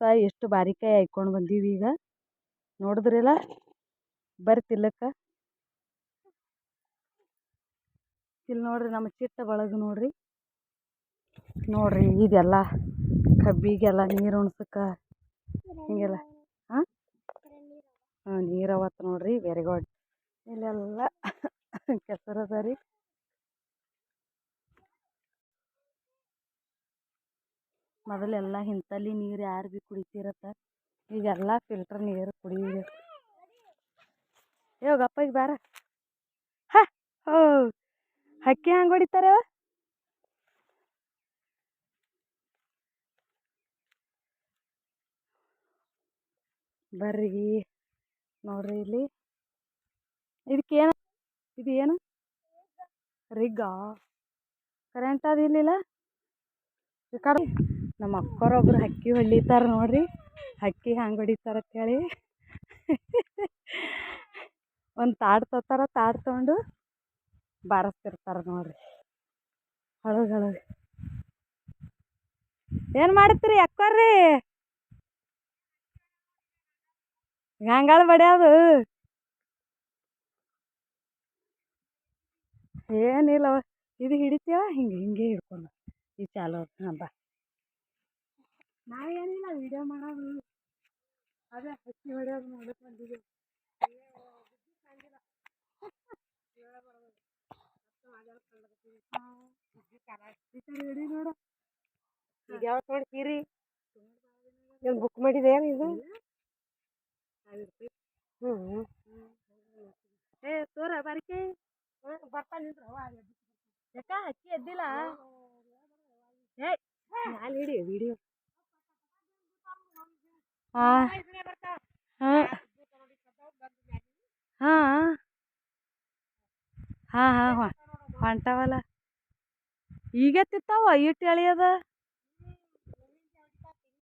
ಮಸ್ತ ಎಷ್ಟು ಬಾರಿಕಾಯಿ ಹಾಯ್ಕೊಂಡು ಬಂದೀವಿ ಈಗ? ನೋಡಿದ್ರಲ್ಲ? ಬರ್ರಿ ತಿಲ್ಲಕ್ಕ ಇಲ್ಲಿ ನೋಡ್ರಿ ನಮ್ಮ ಚಿಟ್ಟ ಬಳಗ ನೋಡ್ರಿ. ನೋಡ್ರಿ ಇದೆಲ್ಲ ಕಬ್ಬಿಗೆಲ್ಲ ನೀರು ಉಣ್ಸಕ್ಕ ಹಿಂಗೆಲ್ಲ ಹಾಂ, ನೀರು ಅವತ್ತು ನೋಡ್ರಿ, ವೆರಿ ಗುಡ್. ಇಲ್ಲೆಲ್ಲ ಕೆಸರು ರೀ ಮೊದಲೆಲ್ಲ ಇಂಥಲ್ಲಿ ನೀರು ಯಾರು ಭೀ ಕುಡಿತಿರತ್ತ? ಈಗೆಲ್ಲ ಫಿಲ್ಟರ್ ನೀರು ಕುಡಿಯಿರಿ ಗಪ್ಪ ಈಗ ಬಾರ ಹ ಓ ಹಕ್ಕಿ ಹಂಗೆ ಹೊಡಿತಾರೆ ಬರ್ರಿ ನೋಡ್ರಿ ಇಲ್ಲಿ. ಇದಕ್ಕೇನು ಇದು ಏನು ರಿಗ್ಗಾ? ಕರೆಂಟ್ ಅದು ಇಲ್ಲಿಲ್ಲ? ಕಡೆ ನಮ್ಮ ಅಕ್ಕರೊಬ್ರು ಹಕ್ಕಿ ಹೊಡಿತಾರೆ ನೋಡ್ರಿ. ಹಕ್ಕಿ ಹ್ಯಾಂಗೆ ಹೊಡಿತಾರೆ ಅಂತೇಳಿ. ಒಂದು ತಾಡು ತರ್ತಾರೆ ತಾಡು ತೊಗೊಂಡು ಬಾರಿಸ್ತಿರ್ತಾರೆ ನೋಡ್ರಿ. ಹಳಗ್ ಹಳಗ್. ಏನು ಮಾಡ್ತೀರಿ ರೀ ಗಂಗಾಳ ಬಡಿಯೋದು ಏನಿಲ್ಲ ಇದು ಹಿಡಿತೀವ, ಹಿಂಗೆ ಹಿಂಗೆ ಹಿಡ್ಕೊಂಡು ಈ ಚಾಲು ಹಾಂ ಬಾ ನಾವೇನಿಲ್ಲ ವಿಡಿಯೋ ಮಾಡೋದು ಅದೇ ಹಕ್ಕಿ ಹೊಡೆಯೋದು ನೋಡಕ್ಕೆ ಬಂದಿದ್ದೀವಿ ನೋಡು ಈಗ ಯಾವತ್ತು ನೋಡ್ತೀರಿ ಏನು ಬುಕ್ ಮಾಡಿದೆ ಏನು ಇದು ಹ್ಞೂ ಏ ತೋರ ಬಾರಿಕೆ ಬರ್ತಾನೆ ಯಾಕ ಹಕ್ಕಿ ಎದ್ದಿಲ್ಲ? ಏ ನಾನು ಹಿಡಿ ವಿಡಿಯೋ. ಹಾಂ. ಹಾಂ. ಹಾಂ. ಹಾಂ ಹಾಂ ಹೊಂಟವಲ್ಲ. ಈಗ ತಿತ್ತಾವ ಇಟ್ಟು ಎಳಿಯದ?